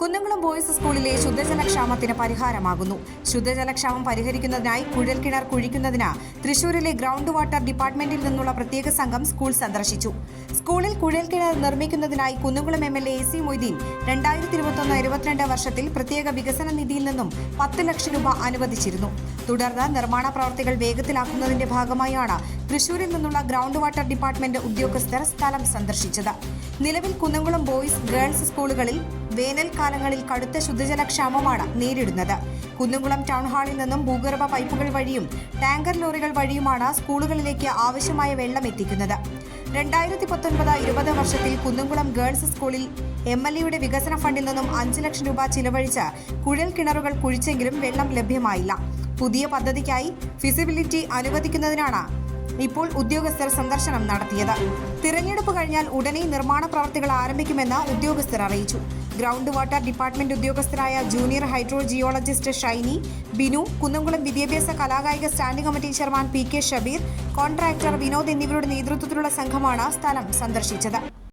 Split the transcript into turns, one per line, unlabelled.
Kunnamkulam boys സ്കൂളിലെ ശുദ്ധജലക്ഷാമത്തിന് പരിഹാരമാകുന്നു. ശുദ്ധജലക്ഷാമം പരിഹരിക്കുന്നതിനായി കുഴൽക്കിണർ കുഴിക്കുന്നതിന് തൃശൂരിലെ ഗ്രൗണ്ട് വാട്ടർ ഡിപ്പാർട്ട്മെന്റിൽ നിന്നുള്ള പ്രത്യേക സംഘം സ്കൂൾ സന്ദർശിച്ചു. സ്കൂളിൽ കുഴൽക്കിണർ നിർമ്മിക്കുന്നതിനായി Kunnamkulam M L A C Moideen രണ്ടായിരത്തി ഇരുപത്തൊന്ന് ഇരുപത്തിരണ്ട് വർഷത്തിൽ പ്രത്യേക വികസന നിധിയിൽ നിന്നും പത്ത് ലക്ഷം രൂപ അനുവദിച്ചിരുന്നു. തുടർന്ന് നിർമ്മാണ പ്രവർത്തികൾ വേഗത്തിലാക്കുന്നതിന്റെ ഭാഗമായാണ് തൃശൂരിൽ നിന്നുള്ള ഗ്രൗണ്ട് വാട്ടർ ഡിപ്പാർട്ട്മെന്റ് ഉദ്യോഗസ്ഥർ സ്ഥലം സന്ദർശിച്ചത്. നിലവിൽ കുന്നംകുളം ബോയ്സ് ഗേൾസ് സ്കൂളുകളിൽ വേനൽക്കാലങ്ങളിൽ കടുത്ത ശുദ്ധജലക്ഷാമമാണ് നേരിടുന്നത്. കുന്നംകുളം ടൗൺ ഹാളിൽ നിന്നും ഭൂഗർഭ പൈപ്പുകൾ വഴിയും ടാങ്കർ ലോറികൾ വഴിയുമാണ് സ്കൂളുകളിലേക്ക് ആവശ്യമായ വെള്ളം എത്തിക്കുന്നത്. രണ്ടായിരത്തി പത്തൊൻപത് ഇരുപത് വർഷത്തിൽ കുന്നംകുളം ഗേൾസ് സ്കൂളിൽ എം എൽ എയുടെ വികസന ഫണ്ടിൽ നിന്നും അഞ്ച് ലക്ഷം രൂപ ചിലവഴിച്ച് കുഴൽ കിണറുകൾ കുഴിച്ചെങ്കിലും വെള്ളം ലഭ്യമായില്ല. പുതിയ പദ്ധതിക്കായി ഫിസിബിലിറ്റി അനുവദിക്കുന്നതിനാണ് ഇപ്പോൾ ഉദ്യോഗസ്ഥർ സന്ദർശനം നടത്തിയത്. തിരഞ്ഞെടുപ്പ് കഴിഞ്ഞാൽ ഉടനെ നിർമ്മാണ പ്രവർത്തികൾ ആരംഭിക്കുമെന്ന് ഉദ്യോഗസ്ഥർ അറിയിച്ചു. ഗ്രൗണ്ട് വാട്ടർ ഡിപ്പാർട്ട്മെന്റ് ഉദ്യോഗസ്ഥരായ junior hydrogeologist Shiny Binu Kunnamkulam വിദ്യാഭ്യാസ കലാകായിക standing committee chairman P K Shabeer contractor Vinod എന്നിവരുടെ നേതൃത്വത്തിലുള്ള സംഘമാണ് സ്ഥലം സന്ദർശിച്ചത്.